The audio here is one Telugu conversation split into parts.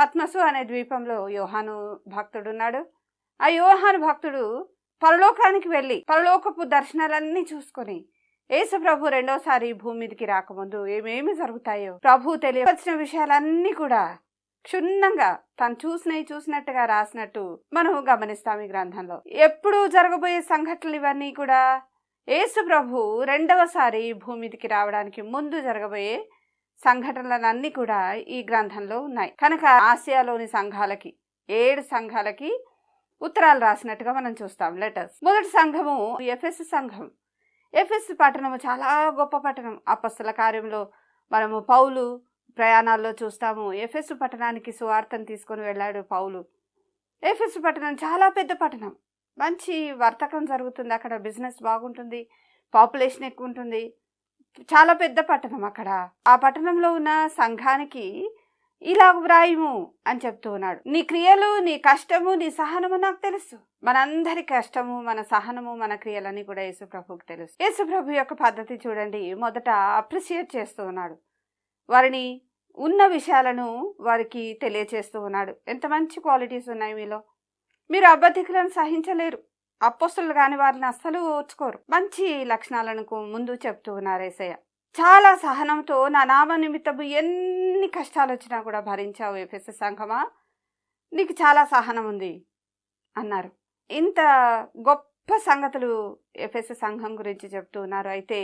పద్మసు అనే ద్వీపంలో యోహాను భక్తుడున్నాడు. ఆ యోహాను భక్తుడు పరలోకానికి వెళ్ళి పరలోకపు దర్శనాలన్నీ చూసుకొని యేసు ప్రభు రెండోసారి భూమి మీదకి రాకముందు ఏమేమి జరుగుతాయో ప్రభు తెలియవలసిన విషయాలన్నీ కూడా క్షుణ్ణంగా తను చూసినవి చూసినట్టుగా రాసినట్టు మనం గమనిస్తాం ఈ గ్రంథంలో. ఎప్పుడు జరగబోయే సంఘటనలు ఇవన్నీ కూడా యేసు ప్రభు రెండవసారి భూమిదికి రావడానికి ముందు జరగబోయే సంఘటనలన్నీ కూడా ఈ గ్రంథంలో ఉన్నాయి. కనుక ఆసియాలోని సంఘాలకి ఏడు సంఘాలకి ఉత్తరాలు రాసినట్టుగా మనం చూస్తాం. లెటర్స్ మొదటి సంఘము ఎఫ్ఎస్ సంఘం. ఎఫ్ఎస్ పట్టణము చాలా గొప్ప పట్టణం. అపస్సుల కార్యంలో మనము పౌలు ప్రయాణాల్లో చూస్తాము. ఎఫ్ఎస్ పట్టణానికి సువార్తను తీసుకొని వెళ్ళాడు పౌలు. ఎఫ్ఎస్ పట్టణం చాలా పెద్ద పట్టణం. మంచి వర్తకం జరుగుతుంది. అక్కడ బిజినెస్ బాగుంటుంది. పాపులేషన్ ఎక్కువ ఉంటుంది. చాలా పెద్ద పట్టణం అక్కడ. ఆ పట్టణంలో ఉన్న సంఘానికి ఇలా వ్రాయము అని చెప్తూ ఉన్నాడు. నీ క్రియలు నీ కష్టము నీ సహనము నాకు తెలుసు. మనందరి కష్టము మన సహనము మన క్రియలని కూడా యేసుప్రభుకి తెలుసు. యేసు ప్రభు యొక్క పద్ధతి చూడండి. మొదట అప్రిషియేట్ చేస్తూ ఉన్నాడు. వారిని ఉన్న విషయాలను వారికి తెలియచేస్తూ ఉన్నాడు. ఎంత మంచి క్వాలిటీస్ ఉన్నాయి మీలో. మీరు అబద్ధికులను సహించలేరు. అప్పస్తులు కాని వారిని అస్సలు ఓర్చుకోరు. మంచి లక్షణాలను ముందు చెప్తూ ఉన్నారు ఏసయ్య. చాలా సహనంతో నా నామ నిమిత్తము ఎన్ని కష్టాలు వచ్చినా కూడా భరించావు ఎఫెస్ సంఘమా. నీకు చాలా సహనం ఉంది అన్నారు. ఇంత గొప్ప సంగతులు ఎఫెస్ సంఘం గురించి చెప్తూ ఉన్నారు. అయితే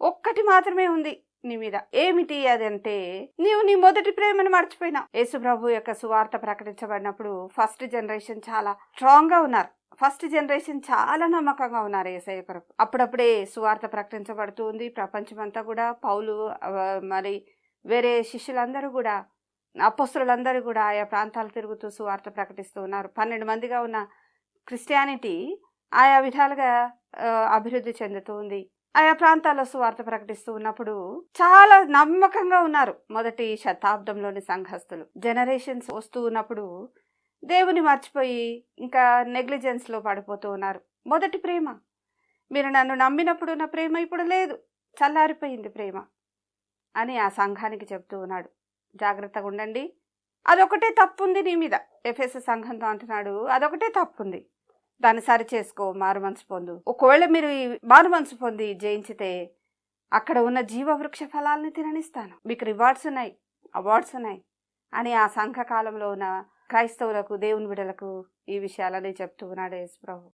ఒక్కటి మాత్రమే ఉంది నీ మీద. ఏమిటి అదంటే నీవు నీ మొదటి ప్రేమను మర్చిపోయినావు. యేసుప్రభు యొక్క సువార్త ప్రకటించబడినప్పుడు ఫస్ట్ జనరేషన్ చాలా స్ట్రాంగ్గా ఉన్నారు. ఫస్ట్ జనరేషన్ చాలా నమ్మకంగా ఉన్నారు ఏసఐ కొరకు. అప్పుడప్పుడే సువార్త ప్రకటించబడుతూ ఉంది. ప్రపంచమంతా కూడా పౌలు మరి వేరే శిష్యులందరూ కూడా అపస్తులందరూ కూడా ఆయా ప్రాంతాలు తిరుగుతూ సువార్త ప్రకటిస్తూ ఉన్నారు. పన్నెండు మందిగా ఉన్న క్రిస్టియానిటీ ఆయా విధాలుగా అభివృద్ధి చెందుతూ ఉంది. ఆయా ప్రాంతాల్లో సువార్త ప్రకటిస్తూ ఉన్నప్పుడు చాలా నమ్మకంగా ఉన్నారు మొదటి శతాబ్దంలోని సంఘస్థులు. జనరేషన్స్ వస్తూ ఉన్నప్పుడు దేవుని మర్చిపోయి ఇంకా నెగ్లిజెన్స్లో పడిపోతూ ఉన్నారు. మొదటి ప్రేమ. మీరు నన్ను నమ్మినప్పుడు నా ప్రేమ ఇప్పుడు లేదు. చల్లారిపోయింది ప్రేమ అని ఆ సంఘానికి చెప్తూ ఉన్నాడు. జాగ్రత్తగా ఉండండి. అదొకటే తప్పు ఉంది నీ మీద. ఎఫ్ఎస్ సంఘంతో అంటున్నాడు. అదొకటే తప్పు ఉంది దాన్ని సరి చేసుకో మారు మనసు పొందు. ఒకవేళ మీరు ఈ మారు మనసు పొంది జయించితే అక్కడ ఉన్న జీవవృక్ష ఫలాల్ని తిననిస్తాను. మీకు రివార్డ్స్ ఉన్నాయి. అవార్డ్స్ ఉన్నాయి. అని ఆ సంఘ కాలంలో ఉన్న క్రైస్తవులకు దేవుని బిడలకు ఈ విషయాలని చెప్తూ ఉన్నాడు యేసు ప్రభు